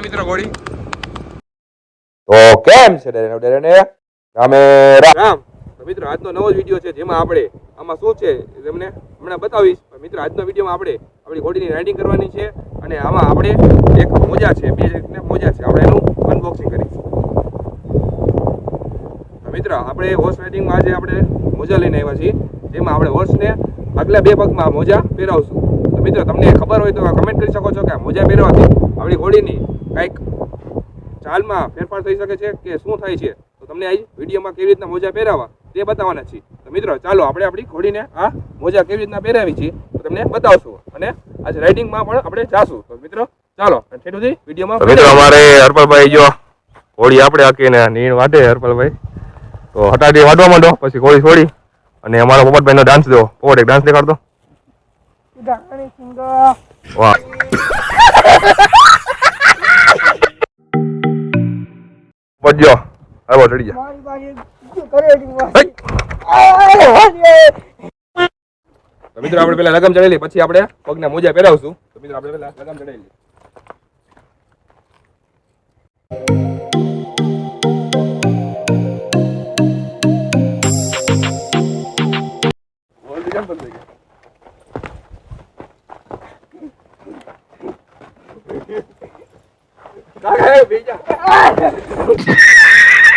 મિત્રો ઘોડી તો કેમ છે ડેરેનો રામ રામ તો મિત્રો, આજનો નવો જ વીડિયો છે, જેમાં આપણે આમાં શું છે તમને હમણાં બતાવીશ. મિત્રો, આજનો વિડીયોમાં આપણે આપણી ઘોડીની રાઇડિંગ કરવાની છે અને આમાં આપણે એક મોજા છે, બે ને મોજા છે. આપણે એનું અનબોક્સિંગ કરીશું. મિત્રો, આપણે હોર્સ રાઇડિંગમાં આજે આપણે મોજા લઈને આવ્યા છીએ, જેમાં આપણે હોર્સને આગલા બે પગમાં મોજા પહેરાવશું. તો મિત્રો, તમને ખબર હોય તો કમેન્ટ કરી શકો છો કે મોજા પહેરવાથી આપણી ઘોડીની કંઈક ચાલમાં ફેરફાર થઈ શકે છે કે શું થાય છે? તો તમને આ વિડીયોમાં કેવી રીતના મોજા પહેરાવા? તે બતાવવાના છીએ. તો મિત્રો ચાલો આપણે આપણી ઘોડીને આ મોજા કેવી રીતના પહેરાવી છીએ તો તમને બતાવશું. અને આજે રાઇડિંગમાં પણ આપણે જાશું. તો મિત્રો ચાલો અને ઠેઠ સુધી વિડીયોમાં મિત્રો અમારે હરપલભાઈ જો ઘોડી આપણે હાકીને નીણ વાટે હરપલભાઈ. તો હટાડી વાટવા માંડો પછી ઘોડી છોડી. અને અમારા પોપટભાઈ નો ડાન્સ દો. પોપટ એક ડાન્સ દેખાડતો. વાહ. બજો આવો ચડી જા. તો મિત્રો, આપણે પેલા લગમ ચડેલી પછી આપણે પગના મોજા પહેરાવશું. તો મિત્રો, આપણે પેલા લગમ ચડેલી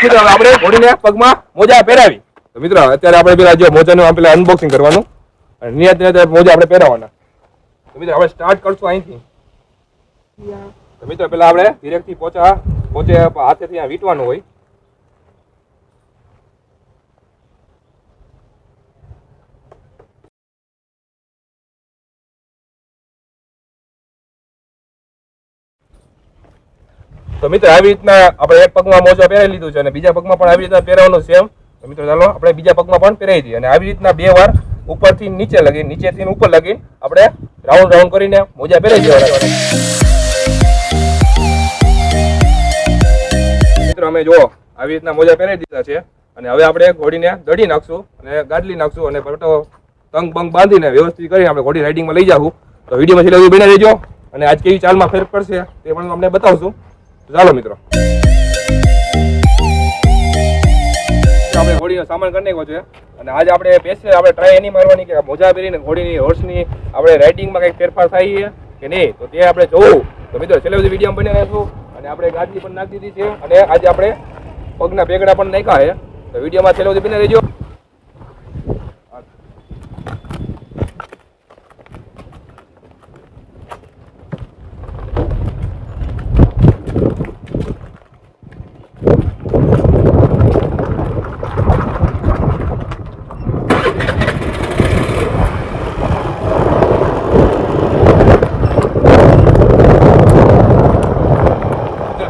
મિત્રો આપણે ઘોડીને પગમાં મોજા પહેરાવી. તો મિત્રો અત્યારે આપણે પેલા જો મોજાનું આમ પેલા અનબોક્સિંગ કરવાનું. અને નિયત નિયત મોજા આપણે પહેરાવાના. તો મિત્રો આપણે સ્ટાર્ટ કરશું અહીંથી. તો મિત્રો પેલા આપણે ધીરેકથી પોચા પોચે હાથેથી આ વીટવાનું હોય. તો મિત્રો, આવી રીતના આપણે એક પગમાં મોજા પહેરાવી લીધું છે અને બીજા પગમાં પણ આવી રીતના પહેરવાનું સેમ તો મિત્રો, ચાલો, આપણે બીજા પગમાં પણ પહેરાવી દઈએ અને આવી રીતના બે વાર ઉપરથી નીચે લગી નીચેથી ઉપર લગી આપણે રાઉન્ડ રાઉન્ડ કરીને મોજા પહેરાવી દેવાના મિત્રો, અમે જુઓ, આવી રીતના મોજા પહેરાવી દીધા છે. અને હવે આપણે ઘોડીને દડી નાખશું અને ગાડલી નાખશું અને પટો તંગ બંગ બાંધીને વ્યવસ્થિત કરીને આપણે ઘોડી રાઇડિંગમાં લઈ જાવું તો વિડીયોમાં છેલ્લે સુધી બને રહેજો. અને આજ કેવી ચાલમાં ફેર પડશે તે પણ અમને બતાવશું. ચાલો મિત્રો. આપણે ઘોડીનો સામાન કરી નાખ્યો છે. અને આજે આપણે બેસીએ, આપણે ટ્રાય એની મારવાની કે મોજા પહેરીને ઘોડીની હોર્સની આપણે રાઇડિંગમાં કંઈક ફેરફાર થાય છે કે નહીં? તો તે આપણે જોવું. તો મિત્રો, છેલ્લે બધી વીડિયો બની રહેશું. અને આપણે ગાડી પણ નાખી દીધી છે. અને આજે આપણે પગના પેગડા પણ નાખ્યા છે. તો વિડીયોમાં છેલ્લે સુધી બની રહેજો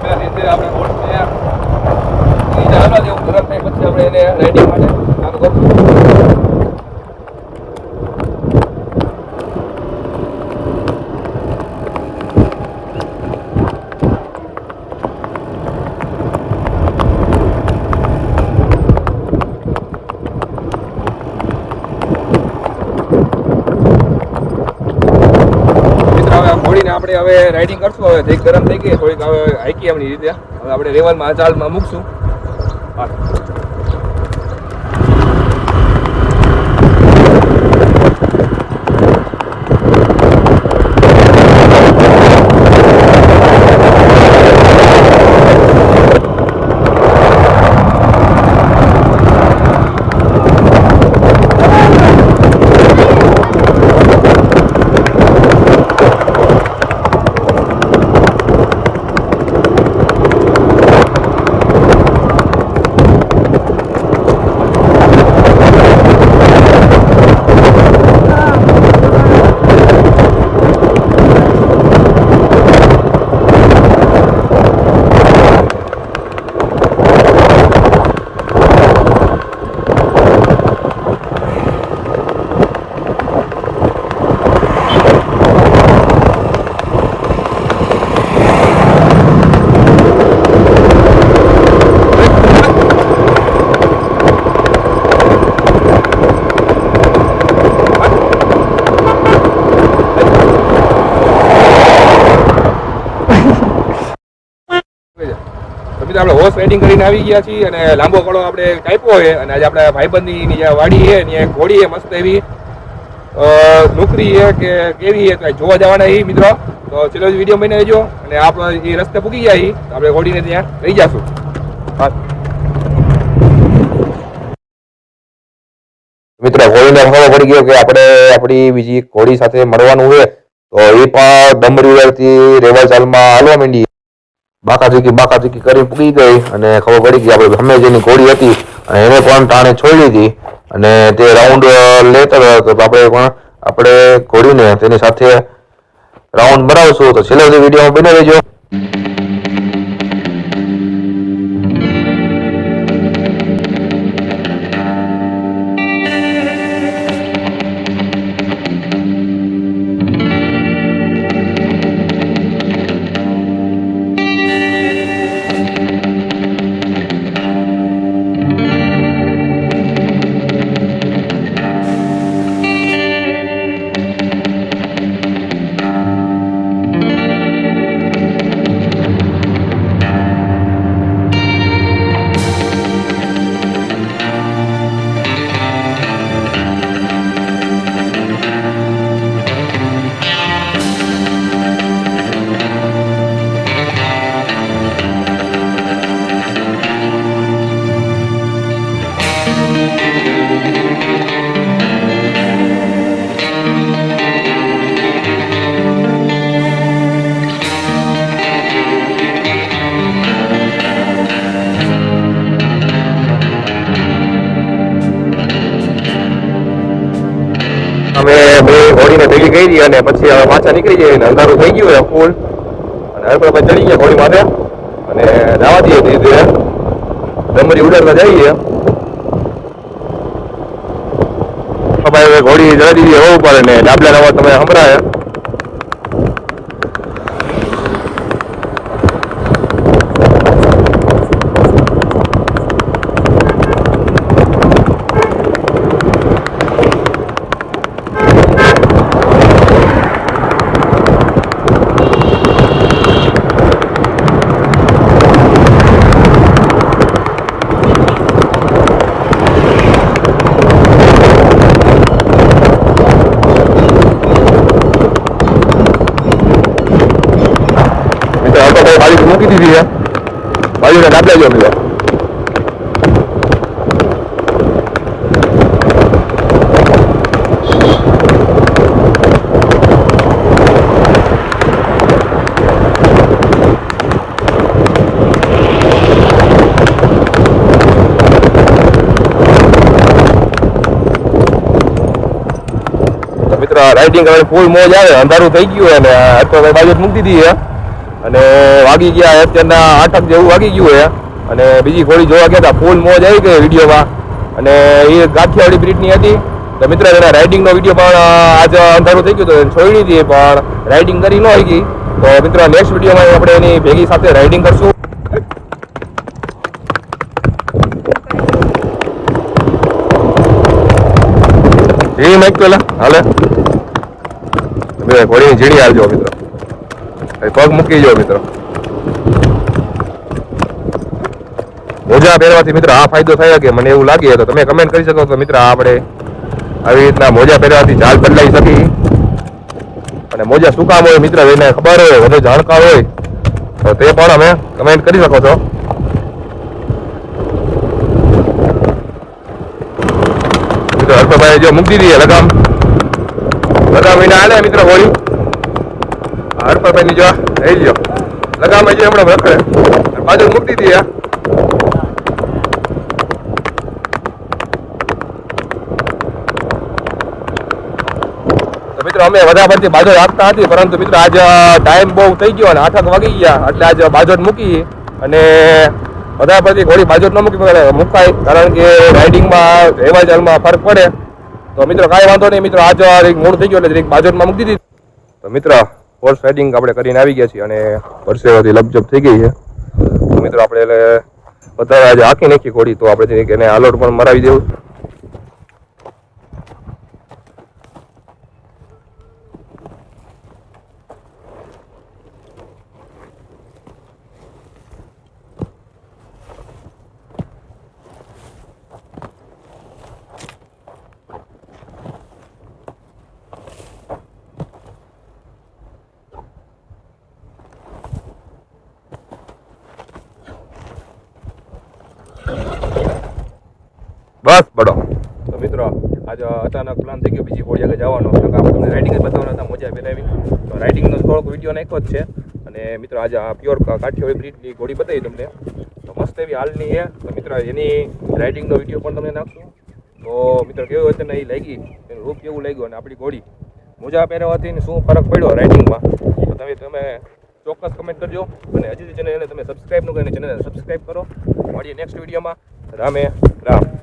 પેલા રીતે આપણે હોર્સને નીચે આવવા દેવું ગરમ થાય પછી આપણે એને રાઇડિંગ માટે આપણે હવે રાઇડિંગ કરશું. હવે ગરમ થઈ ગઈ થોડીક હવે હાઈકી એમની રીતે. હવે આપણે લેવલમાં ચાલમાં મૂકશું. મિત્રો આપણે હોર્સ રાઇડિંગ કરીને આવી ગયા છીએ અને લાંબો કળો આપણે કાપ્યો છે અને આજે આપણે ભાઈબંધની જે વાડી છે એક ઘોડી છે મસ્ત એવી. નોકરી છે કે કેવી છે તો જોવા જવાના એ મિત્રો? તો ચલો વીડિયો બની રહેજો અને આપણે એ રસ્તે પૂકી ગયા તો આપણે ઘોડીને ત્યાં લઈ જશું. મિત્રો, ઘોડીને ખબર પડી ગયો કે આપણે આપણી બીજી ઘોડી સાથે મળવાનું છે. તો એ પણ ડમરી રેવા ચાલમાં હાલવા માંડી. બાકા ચીકી બાકા કરી પૂકી ગઈ અને ખબર પડી કે આપણે સામે જેની ઘોડી હતી અને એને પણ ટાણે છોડી હતી અને તે રાઉન્ડ લેતર હતો. તો આપણે પણ આપણે ઘોડીને તેની સાથે રાઉન્ડ બનાવશું. તો છેલ્લે સુધી વિડીયોમાં બની રહેજો. ભેગી કરી અને પછી હવે પાછા નીકળી જઈએ અંધારું થઈ ગયું ફૂલ. અને આપણે ચડી ગયા ઘોડી માટે અને જવા દઈએ ધીરે ધીરે. ડમરી ઉડાડવા જઈએ. ભાઈ હવે ઘોડી જવા દીધી હોવું પડે ને ડાબલા નવા તમે સંભળાય મિત્રો હવે તો ભાઈ બાજુ મૂકી દીધી છે બાજુના ડાબલા જો મિત્રો તો મિત્રો રાઇડિંગ કરવાની ફૂલ મોજ આવે અંધારું થઈ ગયું અને તો ભાઈ બાજુ જ મૂકી દીધી છે અને વાગી ગયા અત્યારના આઠક જેવું વાગી ગયું છે અને બીજી ઘોડી જોવા ગયા હતા, ફૂલ મોજ આવી ગઈ વિડીયોમાં. અને એ ગાંઠિયાવાડી બ્રીડની હતી. તો મિત્ર, એના રાઇડિંગનો વીડિયો પણ આજે અંધારું થઈ ગયું તો એને છોડી હતી પણ રાઇડિંગ કરી ન આવી ગઈ. તો મિત્રો નેક્સ્ટ વિડીયોમાં આપણે એની ભેગી સાથે રાઇડિંગ કરશું. ઝીણી નાખ પેલા હાલે. ઘોડી ઝીણી આવજો મિત્રો. પગ મૂકી જો મિત્રો. મોજા પહેરવાથી મિત્ર આ ફાયદો થયો કે મને એવું લાગે, તો તમે કમેન્ટ કરી શકો તો મિત્ર આપણે આવી રીતના મોજા પહેરવાથી ચાલ બદલાઈ શકી. અને મોજા શું કામ હોય મિત્ર, એને ખબર હોય, વધુ જાણકાર હોય, તો તે પણ અમે કમેન્ટ કરી શકો છો. મિત્ર હર્ષભાઈ જો મૂકી દીધી લગામ. લગામ વિના આલે મિત્ર હોળી હર્ષભાઈ ની લઈ લ્યો. લગામ જે હમણાં રખડે બાજુ મૂકી દીધી અમે વધારે પડતી બાજો રાખતા હતી, પરંતુ મિત્રો, આજ ટાઈમ બહુ થઈ ગયો અને આઠક વાગી ગયા. એટલે આજ બાજો મૂકી અને વધારે પડતી ઘોડી બાજોટ ન મૂકી મુકાય, કારણ કે રાઇડિંગમાં રહેવા ચાલમાં ફરક પડે. તો મિત્રો, કાંઈ વાંધો નહીં. મિત્રો, આજે મૂળ થઈ ગયો, એટલે બાજોટમાં મૂકી દીધી. તો મિત્રો હોર્સ રાઇડિંગ આપણે કરીને આવી ગયા છીએ અને પરસેવાથી લપજપ થઈ ગઈ છે. મિત્રો આપણે એટલે વધારે આજે આખી નાખી ઘોડી, તો આપણે એને હાલોટ પણ મરાવી દેવું. બસ બડો તો મિત્રો, આજે અચાનક પ્લાન થઈ ગયો, બીજી ઘોડી આગળ જવાનો. આપણે તમને રાઇડિંગ બતાવવાના હતા, મોજા પહેરાવી તો રાઇડિંગનો થોડોક વીડિયો નાખ્યો જ છે. અને મિત્રો, આજે આ પ્યોર કાઠિયાવાડી બ્રિજની ઘોડી બતાવી તમને. તો મસ્ત એવી હાલની છે. તો મિત્રો, એની રાઇડિંગનો વીડિયો પણ તમને નાખશું. તો મિત્રો, કેવું હતું ને એ લાગી? એનું રૂપ કેવું લાગ્યું અને આપણી ઘોડી મોજા પહેરવાથી ને શું ફરક પડ્યો રાઇડિંગમાં તો તમે તમે ચોક્કસ કમેન્ટ કરજો. અને હજી ચેનલને તમે સબસ્ક્રાઈબ ન કરીને ચેનલને સબસ્ક્રાઈબ કરો. મળીએ નેક્સ્ટ વિડીયોમાં રામે રામ.